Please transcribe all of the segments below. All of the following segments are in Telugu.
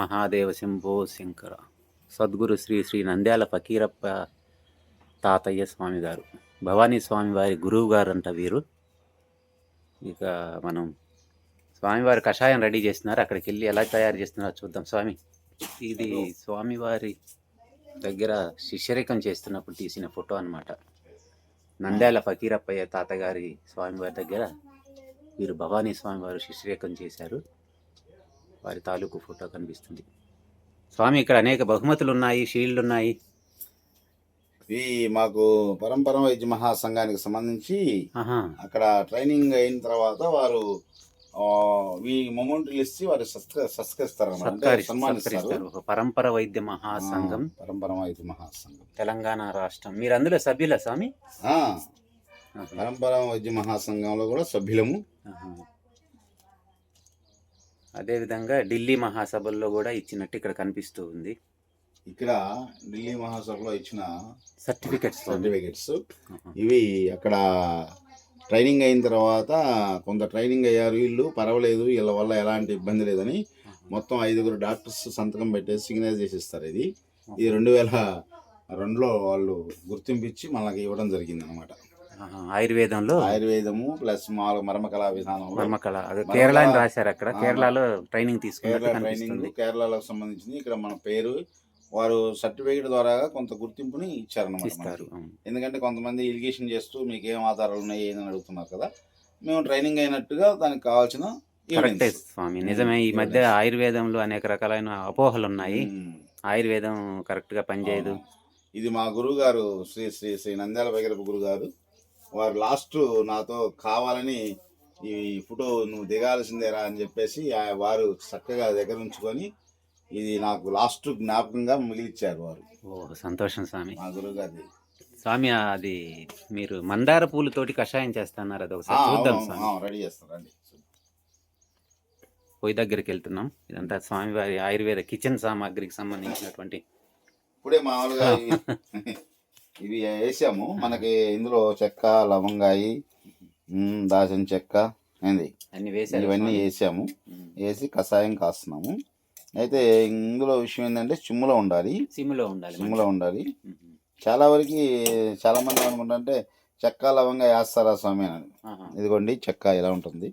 గురుదేవ శంభో శంకర. సద్గురు శ్రీ శ్రీ నంద్యాల ఫకీరప్ప తాతయ్య స్వామి గారు. భవానీ స్వామి వారి గురువు గారు అంట వీరు. ఇక మనం స్వామివారి కషాయం రెడీ చేస్తున్నారు. అక్కడికి వెళ్ళి ఎలా తయారు చేస్తున్నారో చూద్దాం. స్వామి ఇది స్వామివారి దగ్గర శిష్యరికం చేస్తున్నప్పుడు తీసిన ఫోటో అన్నమాట. నంద్యాల ఫకీరప్పయ్య తాతగారి స్వామివారి దగ్గర వీరు భవానీ స్వామివారు శిష్యరికం చేశారు. వారి తాలూకు ఫోటో కనిపిస్తుంది. స్వామి ఇక్కడ అనేక బహుమతులు ఉన్నాయి షీల్డ్ ఉన్నాయి ఇవి మాకు పరంపర వైద్య మహాసంఘానికి సంబంధించి అక్కడ ట్రైనింగ్ అయిన తర్వాత వారు ఈ మొమెంట్లు ఇచ్చి వారు సత్కరిస్తారు సన్మానిస్తారు. ఒక పరంపర వైద్య మహాసంఘం. పరంపర వైద్య మహాసంఘం. తెలంగాణ రాష్ట్రం. మీరు అందులో సభ్యుల స్వామి. పరంపర వైద్య మహాసంఘంలో కూడా సభ్యులము. అదేవిధంగా ఢిల్లీ మహాసభల్లో కూడా ఇచ్చినట్టు ఇక్కడ కనిపిస్తూ ఉంది. ఇక్కడ ఢిల్లీ మహాసభలో ఇచ్చిన సర్టిఫికెట్స్ సర్టిఫికెట్స్ ఇవి అక్కడ ట్రైనింగ్ అయిన తర్వాత కొంత ట్రైనింగ్ అయ్యారు. వీళ్ళు పర్వాలేదు వీళ్ళ వల్ల ఎలాంటి ఇబ్బంది లేదని మొత్తం ఐదుగురు డాక్టర్స్ సంతకం పెట్టేసి సిగ్నైజ్ చేసి ఇస్తారు ఇది ఇది రెండు వేల రెండులో వాళ్ళు గుర్తింపిచ్చి మనకి ఇవ్వడం జరిగింది అనమాట ఆయుర్వేదంలో ఆయుర్వేదము ప్లస్ మామూలు మర్మకళా విధానంలో మర్మకళ అదే కేరళ అని రాశారు అక్కడ కేరళలో ట్రైనింగ్ కేరళ ట్రైనింగ్ కేరళకు సంబంధించింది ఇక్కడ మన పేరు వారు సర్టిఫికేట్ ద్వారా కొంత గుర్తింపుని ఇచ్చారన్నమాట ఇస్తారు. అవును. ఎందుకంటే కొంతమంది ఇరిగేషన్ చేస్తూ మీకు ఏం ఆధారాలు ఉన్నాయి ఏదని అడుగుతున్నారు కదా మేము ట్రైనింగ్ అయినట్టుగా దానికి కావాల్సిన కరెక్టే evidence. స్వామి నిజమే ఈ మధ్య evidence. ఆయుర్వేదంలో అనేక రకాలైన అపోహలు ఉన్నాయి మ్మ్. ఆయుర్వేదం కరెక్ట్గా పనిచేయదు అవును. ఇది మా గురువు గారు శ్రీ శ్రీ శ్రీ నంద్యాల భైరవ గురువు గారు వారు లాస్ట్ నాతో కావాలని ఈ ఫోటో నువ్వు దిగాల్సిందేరా అని చెప్పేసి వారు చక్కగా దగ్గర ఉంచుకొని ఇది నాకు లాస్ట్ జ్ఞాపకంగా మిగిలిచ్చారు వారు. ఓ సంతోషం స్వామి. మా గురువు గారిది స్వామి అది మీరు మందార పూలతోటి కషాయం చేస్తున్నారు అది ఒకసారి చూద్దాం స్వామి. రెడీ చేస్తారండి పొయ్యి దగ్గరికి వెళ్తున్నాం. ఇదంతా స్వామివారి ఆయుర్వేద కిచెన్ సామాగ్రికి సంబంధించినటువంటి ఇప్పుడే మామూలుగా ఇవి- వేసాము మనకి ఇందులో చెక్క లవంగాయి దాచిన చెక్క ఏంది అన్ని వేశారు ఇవన్నీ. వేసాము. వేసి కషాయం కాస్తున్నాము అయితే ఇందులో విషయం ఏంటంటే చిమ్ములో ఉండాలి సిమ్లో ఉండాలి చిమ్ములో ఉండాలి. చాలా వరకు చాలా మంది ఏమనుకుంటారంటే చెక్క లవంగా వేస్తారా స్వామి అని. ఇదిగోండి చెక్క ఇలా ఉంటుంది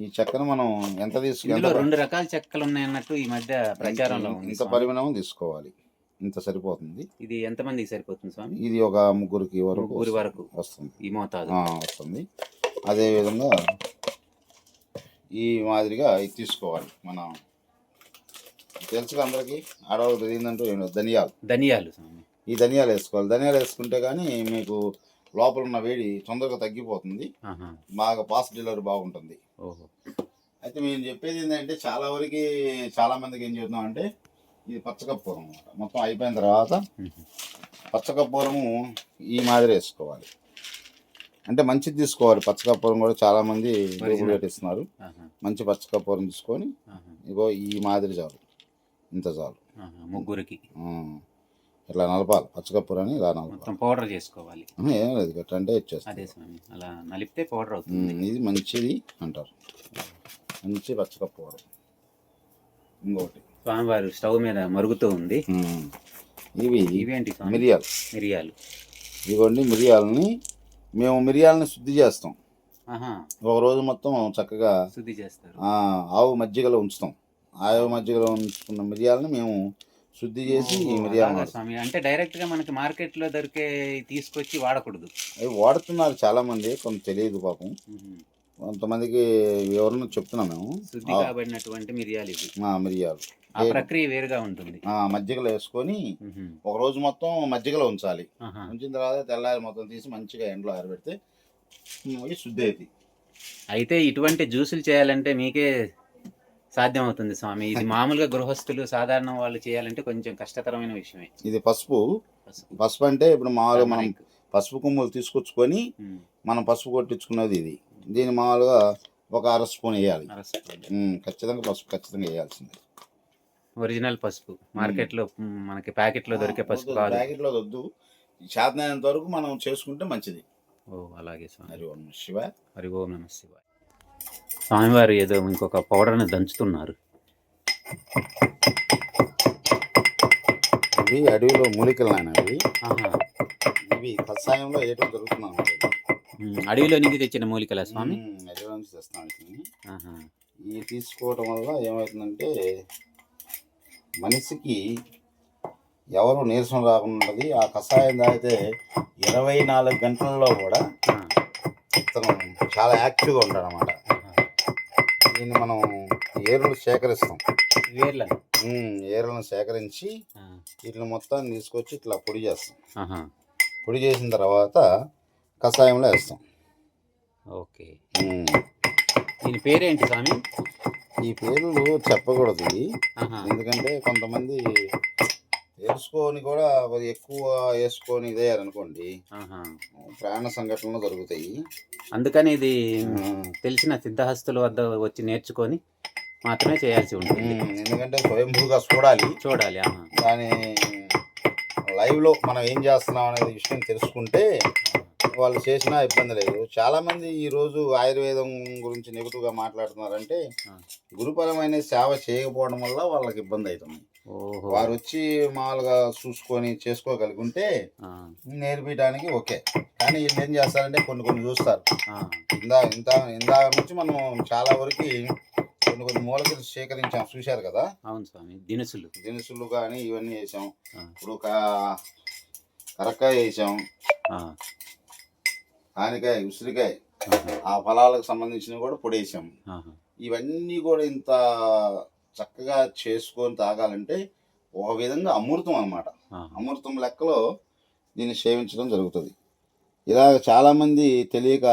ఈ చెక్కను మనం ఎంత తీసుకుంటే రెండు రకాల చెక్కలు ఉన్నాయి అన్నట్టు ఈ మధ్య ప్రచారంలో ఇంత. పరిమాణం తీసుకోవాలి ఇంత సరిపోతుంది. ఇది ఎంత మందికి సరిపోతుంది స్వామి? ఇది ఒక ముగ్గురికి వరకు ముగ్గురి వరకు. వస్తుంది. ఈ మోతాదు. వస్తుంది. అదే విధంగా ఈ మాదిరిగా ఇది తీసుకోవాలి. మనం తెలుసుగా అందరికి ఆడవాళ్ళకి తెలియదంటూ ధనియాలు. ధనియాలు స్వామి. ఈ ధనియాలు వేసుకోవాలి. ధనియాలు వేసుకుంటే కానీ మీకు లోపల ఉన్న వేడి తొందరగా తగ్గిపోతుంది. బాగా పాస్ డెలివరీ బాగుంటుంది. ఓహో. అయితే మేము చెప్పేది ఏంటంటే చాలా వరకు చాలా మందికి ఏం చెప్తున్నాం అంటే ఇది పచ్చకర్పూరం అన్నమాట. మొత్తం అయిపోయిన తర్వాత. పచ్చకర్పూరము ఈ మాదిరి వేసుకోవాలి. అంటే మంచిది తీసుకోవాలి. పచ్చకర్పూరం కూడా చాలా మంది ఆహా. మంచి పచ్చకర్పూరం తీసుకొని. ఇగో ఈ మాదిరి చాలు. ఇంత చాలు. ముగ్గురికి. ఇట్లా నలపాలి. పచ్చకర్పూరాన్ని ఇలా నలపాలి. పౌడర్ చేసుకోవాలి. ఏం లేదు అంటే ఇచ్చేస్తాం. అలా నలిపితే పౌడర్ అవుతుంది. ఇది మంచిది అంటారు. మంచి పచ్చకర్పూరం. ఇంకొకటి స్వామివారు స్టవ్ మీద మరుగుతూ ఉంది. ఇవి ఇవేంటి మిరియాలు. మిరియాలు. ఇదిగోండి మిరియాలని. మేము మిరియాలని శుద్ధి చేస్తాం. ఒక రోజు మొత్తం చక్కగా శుద్ధి చేస్తారు. ఆవు మజ్జిగలో ఉంచుతాం. ఆవు మజ్జిగలో ఉంచుకున్న మిరియాలని మేము శుద్ధి చేసి ఈ మిరియాలు. స్వామి. అంటే డైరెక్ట్గా మనకి మార్కెట్లో దొరికే తీసుకొచ్చి వాడకూడదు. అవి వాడుతున్నారు చాలా మంది కొంత తెలియదు పాపం. కొంతమందికి ఎవరన్నా చెప్తున్నాం మేము శుద్ధి ఆ, కాబడినటువంటి మిరియాలు ఇవి ఆ, మిరియాలు ఆ ప్రక్రియ వేరుగా ఉంటుంది ఆ, మజ్జిగలో వేసుకొని. ఒక రోజు మొత్తం మజ్జిగలో ఉంచాలి ఆహా. ఉంచిన తర్వాత తెల్లారి మొత్తం తీసి మంచిగా ఎండలో ఆరబెడితే శుద్ధి అవుతాయి అయితే ఇటువంటి జ్యూసులు చేయాలంటే మీకే సాధ్యం అవుతుంది స్వామి ఇది మామూలుగా గృహస్థులు సాధారణ వాళ్ళు చేయాలంటే కొంచెం కష్టతరమైన విషయమే ఇది పసుపు పసుపు. అంటే ఇప్పుడు మామూలుగా మనం. పసుపు కొమ్ములు తీసుకొచ్చుకొని ఉమ్. మనం పసుపు కొట్టించుకున్నది ఇది దీన్ని మామూలుగా ఒక అర స్పూన్ వేయాలి. ఖచ్చితంగా పసుపు ఖచ్చితంగా వేయాల్సిందే. ఒరిజినల్ పసుపు. మార్కెట్లో మ్, మనకి ప్యాకెట్లో దొరికే పసుపు కాదు. ప్యాకెట్లో వద్దు. చేతనైనంత వరకు మనం చేసుకుంటే మంచిది. ఓ అలాగే స్వామి. హరి ఓం శివ హరి ఓం నమ శివాయ. స్వామివారు ఏదో ఇంకొక పౌడర్ని దంచుతున్నారు. ఇవి అడవిలో మూలికలు నాయన అవి. ఇవి కషాయంలో ఏటో దొరుకుతున్నాం అడవిలో నుంచి తెచ్చిన మూలికల స్వామి అడవి నుంచి తెస్తాం వీటిని. ఆహా. ఇవి తీసుకోవటం వల్ల ఏమవుతుందంటే మనిషికి ఎవరు నీరసం రాకుండా. ఆ కషాయం తాగితే ఇరవై నాలుగు గంటల్లో కూడా ఇతను చాలా యాక్టివ్గా ఉంటాడు అనమాట. దీన్ని మనం ఏరులు సేకరిస్తాం వేర్లను ఉమ్, ఏరులను సేకరించి వీటిని మొత్తాన్ని తీసుకొచ్చి ఇట్లా పొడి చేస్తాం. పొడి చేసిన తర్వాత కషాయంలో వేస్తాం. ఓకే. దీని పేరేంటి స్వామి? ఈ పేర్లు చెప్పకూడదు ఇది. ఎందుకంటే కొంతమంది తెలుసుకొని కూడా ఎక్కువ వేసుకొని ఆహా. ప్రాణ సంఘటనలు జరుగుతాయి. అందుకని ఇది తెలిసిన సిద్ధహస్తుల వద్ద వచ్చి నేర్చుకొని మాత్రమే చేయాల్సి ఉంటుంది. ఎందుకంటే స్వయంభూగా చూడాలి. చూడాలి. దాని లైవ్లో మనం ఏం చేస్తున్నాం అనేది విషయం తెలుసుకుంటే వాళ్ళు చేసినా ఇబ్బంది లేదు. చాలామంది ఈరోజు ఆయుర్వేదం గురించి నెగిటివ్గా మాట్లాడుతున్నారంటే. గురుపరమైన సేవ చేయకపోవడం వల్ల వాళ్ళకి ఇబ్బంది అవుతుంది వారు వచ్చి మామూలుగా చూసుకొని చేసుకోగలుగుంటే నేర్పించడానికి ఓకే. కానీ వీళ్ళు ఏం చేస్తారంటే కొన్ని కొన్ని చూస్తారు. ఇందా ఇంత ఇందాక నుంచి మనం చాలా వరకు కొన్ని కొన్ని మూలకలు సేకరించాం. చూశారు కదా? అవును స్వామి. దినుసులు. దినుసులు కానీ ఇవన్నీ వేసాం. ఇప్పుడు కా కరక్కాయ వేసాం. ఆ, కానికాయ ఉసిరికాయ ఆ ఫలాలకు సంబంధించినవి కూడా పొడి వేసాం ఆహా. ఇవన్నీ కూడా ఇంత చక్కగా చేసుకొని తాగాలంటే ఒక విధంగా అమృతం అన్నమాట. ఆహా. అమృతం లెక్కలో దీన్ని సేవించడం జరుగుతుంది. ఇలా చాలామంది తెలియక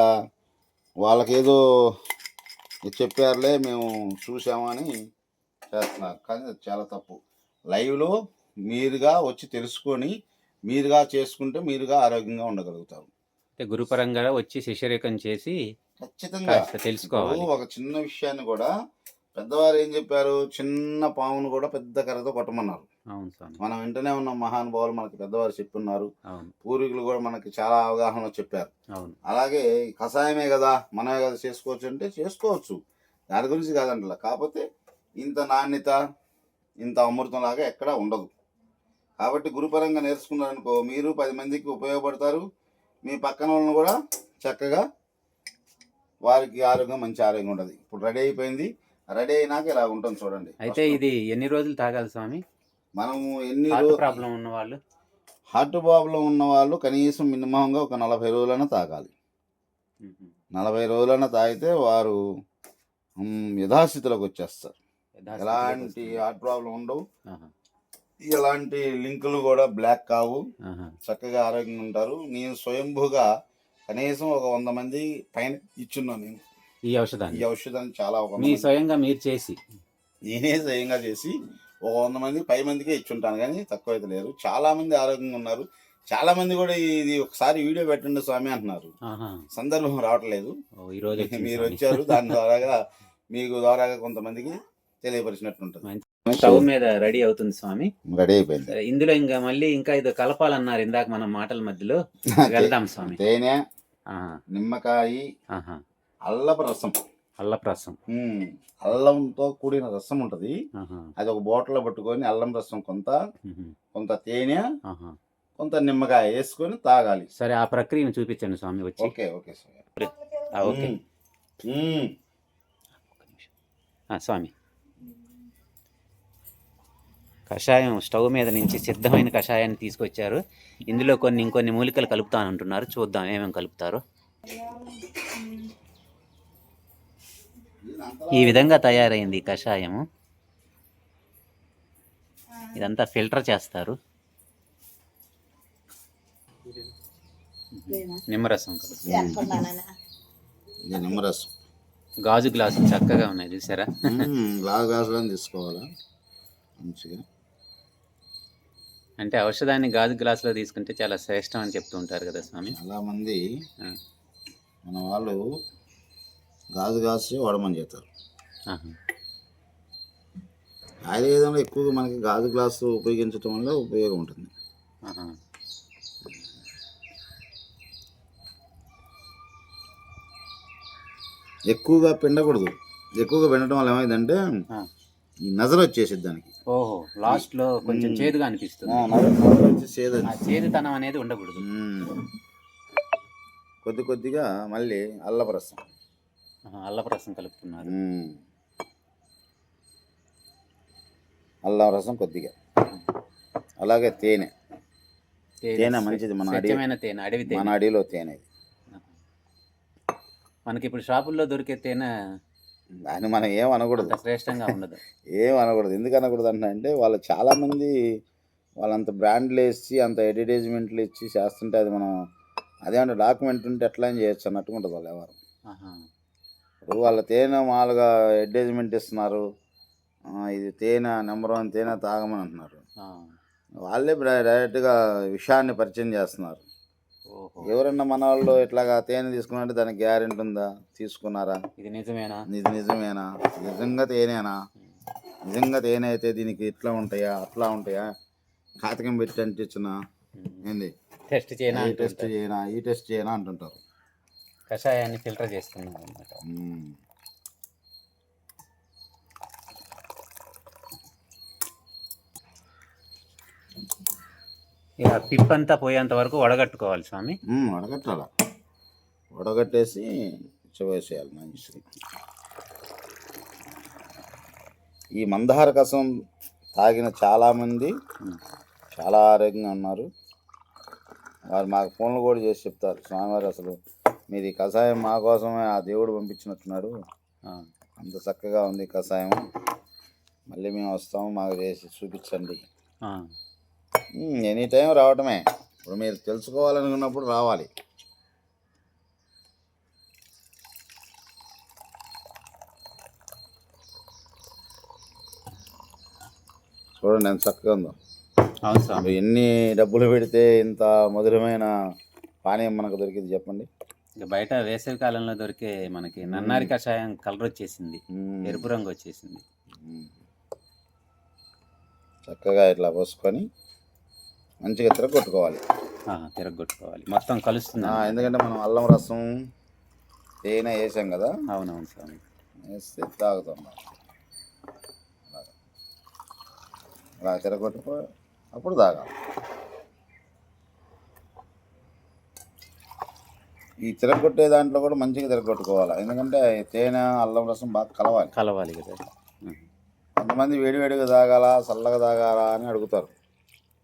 వాళ్ళకేదో చెప్పారులే మేము చూసాము అని చేస్తున్నారు. కానీ అది చాలా తప్పు. లైవ్లో మీరుగా వచ్చి తెలుసుకొని మీరుగా చేసుకుంటే మీరుగా ఆరోగ్యంగా ఉండగలుగుతారు. అంటే గురుపరంగా వచ్చి శిష్యరేఖం చేసి ఖచ్చితంగా. తెలుసుకోవాలి. ఒక చిన్న విషయాన్ని కూడా పెద్దవారు ఏం చెప్పారు? చిన్న పామును కూడా పెద్ద కర్రతో కొట్టమన్నారు. అవును స్వామి. మనం వెంటనే ఉన్న మహానుభావులు మనకి పెద్దవారు చెప్పున్నారు. పూర్వీకులు కూడా మనకి చాలా అవగాహన చెప్పారు. అవును. అలాగే కషాయమే కదా మనమే కదా చేసుకోవచ్చు అంటే చేసుకోవచ్చు. దాని గురించి కాదంటలా. కాకపోతే ఇంత నాణ్యత ఇంత అమృతంలాగా ఎక్కడా ఉండదు. కాబట్టి గురుపరంగా నేర్చుకున్నారనుకో మీరు పది మందికి ఉపయోగపడతారు. మీ పక్కన వాళ్ళని కూడా చక్కగా వారికి ఆరోగ్యం మంచి ఆరోగ్యం ఉంటుంది. ఇప్పుడు రెడీ అయిపోయింది. రెడీ అయినాక ఇలా ఉంటుంది చూడండి. అయితే ఇది ఎన్ని రోజులు తాగాలి స్వామి? మనము ఎన్ని ప్రాబ్లం ఉన్న వాళ్ళు? హార్ట్ ప్రాబ్లం ఉన్న వాళ్ళు కనీసం మినిమంగా ఒక నలభై రోజులైనా తాగాలి. నలభై రోజులైనా తాగితే వారు యథాస్థితిలోకి వచ్చేస్తారు. ఎలాంటి. హార్ట్ ప్రాబ్లం ఉండవు. ఎలాంటి లింకులు కూడా బ్లాక్ కావు. చక్కగా ఆరోగ్యంగా ఉంటారు. నేను స్వయంభూగా కనీసం ఒక వంద మంది పైన ఇచ్చున్నాను నేను. ఈ ఈ ఔషధాన్ని ఔషధాన్ని చాలా ఒక మీ స్వయంగా మీరు చేసి? నేనే స్వయంగా చేసి ఒక వంద మంది పై మందికే ఇచ్చుంటాను కానీ తక్కువ అయితే లేరు చాలా మంది ఆరోగ్యంగా ఉన్నారు. చాలా మంది కూడా ఇది ఒకసారి వీడియో పెట్టండి స్వామి అంటున్నారు. సందర్భం రావట్లేదు. మీరు. వచ్చారు. దాని ద్వారాగా మీకు ద్వారాగా కొంతమందికి తెలియపరిచినట్టు ఉంటుంది స్టవ్ మీద రెడీ అవుతుంది స్వామి. రెడీ అయిపోయింది. ఇందులో ఇంకా మళ్ళీ ఇంకా ఇది కలపాలన్నారు ఇందాక మన మాటల మధ్యలో. వెళ్దాం స్వామి. తేనె నిమ్మకాయ. అల్లపు రసం అల్లపు రసం అల్లంతో కూడిన రసం ఉంటది. అది ఒక బాటిల్లో పట్టుకొని అల్లం రసం కొంత కొంత తేనె. కొంత నిమ్మకాయ వేసుకొని తాగాలి. సరే ఆ ప్రక్రియను చూపించండి స్వామి వచ్చి. ఓకే ఓకే ఆ, ఓకే. స్వామి. కషాయం స్టవ్ మీద నుంచి సిద్ధమైన కషాయాన్ని తీసుకొచ్చారు. ఇందులో కొన్ని ఇంకొన్ని మూలికలు కలుపుతానంటున్నారు చూద్దాం ఏమేమి కలుపుతారో. ఈ విధంగా తయారైంది కషాయము. ఇదంతా ఫిల్టర్ చేస్తారు. నిమ్మరసం నిమ్మరసం. గాజు గ్లాసులు చక్కగా ఉన్నాయి చూసారా? గ్లాస్ గ్లాసులో తీసుకోవాలా? మంచిగా. అంటే ఔషధాన్ని గాజు గ్లాసులో తీసుకుంటే చాలా శ్రేష్టం అని చెప్తూ ఉంటారు కదా స్వామి. చాలా మంది ఆ, మన వాళ్ళు గాజు గాజు వాడమని చెప్తారు. ఆయుర్వేదంలో ఎక్కువగా మనకి గాజు గ్లాసు ఉపయోగించడం వల్ల ఉపయోగం ఉంటుంది. ఎక్కువగా పిండకూడదు. ఎక్కువగా పిండటం వల్ల ఏమైందంటే ఈ నజర వచ్చేసిద్ది దానికి. ఓహో లాస్ట్లో కొంచెం. చేదుగా అనిపిస్తుంది. చేదుతనం అనేది ఉండకూడదు. కొద్ది కొద్దిగా మళ్ళీ అల్లపు రసం ఆహా, అల్లపు రసం కలుపుతున్నారు. మ్మ్. అల్లం రసం కొద్దిగా. అలాగే తేనె. తేనె మంచిది మన అడవి తేనె అడవి మన అడవిలో తేనె. మనకి ఇప్పుడు షాపుల్లో దొరికే తేనె దాన్ని మనం ఏం అనకూడదు. శ్రేష్టంగా ఉండదు. ఏం అనకూడదు. ఎందుకు అనకూడదు అంటే వాళ్ళు చాలామంది వాళ్ళంత బ్రాండ్లు వేసి అంత అడ్వర్టైజ్మెంట్లు ఇచ్చి చేస్తుంటే అది మనం అదేమంటే డాక్యుమెంట్ ఉంటే ఎట్లా చేయొచ్చు అన్నట్టుగా ఉంటుంది వాళ్ళు ఎవరు. ఇప్పుడు వాళ్ళ తేనె మామూలుగా అడ్వర్టైజ్మెంట్ ఇస్తున్నారు. ఇది తేనె నెంబర్ వన్ తేనె తాగమని అంటున్నారు. వాళ్ళే డైరెక్ట్గా విషయాన్ని పరిచయం చేస్తున్నారు. ఎవరన్నా మన వాళ్ళు ఇట్లాగా తేనె తీసుకున్నట్టు దానికి గ్యారెంటీ ఉందా? తీసుకున్నారా? ఇది నిజమేనా? ఇది నిజమేనా? నిజంగా తేనేనా? నిజంగా తేనె అయితే దీనికి ఇట్లా ఉంటాయా? అట్లా ఉంటాయా? కాతకం పెట్టి అంటించిన ఏంది? టెస్ట్ చేయనా ఈ టెస్ట్ చేయనా? ఈ టెస్ట్ చేయనా అంటుంటారు. కషాయాన్ని ఫిల్టర్ చేస్తున్నారు అన్నమాట ఇక పిప్పంతా పోయేంత వరకు వడగట్టుకోవాలి స్వామి. వడగట్టాల? వడగట్టేసి వేసేయాలి మంచిగా ఈ మందార కసం తాగిన చాలామంది. చాలా ఆరోగ్యంగా ఉన్నారు. వారు మాకు ఫోన్లు కూడా చేసి చెప్తారు. స్వామివారు అసలు మీది కషాయం మా కోసమే ఆ దేవుడు పంపించినట్టున్నాడు. అంత చక్కగా ఉంది కషాయం. మళ్ళీ మేము వస్తాము మాకు చేసి చూపించండి. ఎనీ టైం రావటమే. ఇప్పుడు మీరు తెలుసుకోవాలనుకున్నప్పుడు రావాలి. చూడండి ఎంత చక్కగా ఉందో. అవును ఎన్ని డబ్బులు పెడితే ఇంత మధురమైన పానీయం మనకు దొరికింది చెప్పండి. ఇక బయట వేసవి కాలంలో దొరికే మనకి నన్నారి కషాయం కలర్ వచ్చేసింది. ఎరుపు రంగు వచ్చేసింది. చక్కగా ఇట్లా పోసుకొని మంచిగా తిరగొట్టుకోవాలి. తిరగొట్టుకోవాలి. మొత్తం కలుస్తుంది ఎందుకంటే మనం అల్లం రసం తేనె వేసాం కదా? అవునవును స్వామి. వేస్తే తాగుతాం. అలా తిరగొట్టుకో అప్పుడు తాగాలి ఈ తిరగొట్టే దాంట్లో కూడా మంచిగా తిరగొట్టుకోవాలి. ఎందుకంటే తేనె అల్లం రసం బాగా కలవాలి. కలవాలి కదా. కొంతమంది వేడివేడిగా తాగాలా చల్లగా తాగాలా అని అడుగుతారు.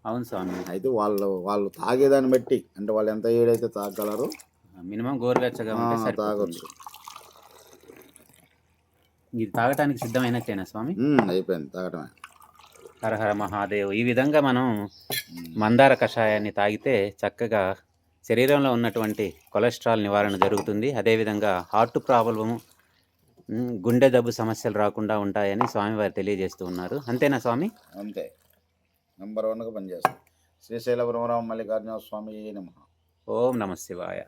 అవును స్వామి. అయితే వాళ్ళు వాళ్ళు తాగేదాన్ని బట్టి అంటే వాళ్ళు ఎంత ఏడైతే తాగలరు మినిమం గోరువెచ్చగా తాగొచ్చు. ఇది తాగటానికి సిద్ధమైనట్టేనా స్వామి? అయిపోయింది తాగటమే. హర హర మహాదేవ్. ఈ విధంగా మనం మందార కషాయాన్ని తాగితే చక్కగా శరీరంలో ఉన్నటువంటి కొలెస్ట్రాల్ నివారణ జరుగుతుంది. అదేవిధంగా హార్ట్ ప్రాబ్లము గుండె జబ్బు సమస్యలు రాకుండా ఉంటాయని స్వామివారు తెలియజేస్తూ ఉన్నారు. అంతేనా స్వామి? అంతే. నెంబర్ వన్గా పనిచేస్తుంది. శ్రీశైల బ్రహ్మరామ మల్లికార్జున స్వామి నమ. ఓం నమ శివాయ.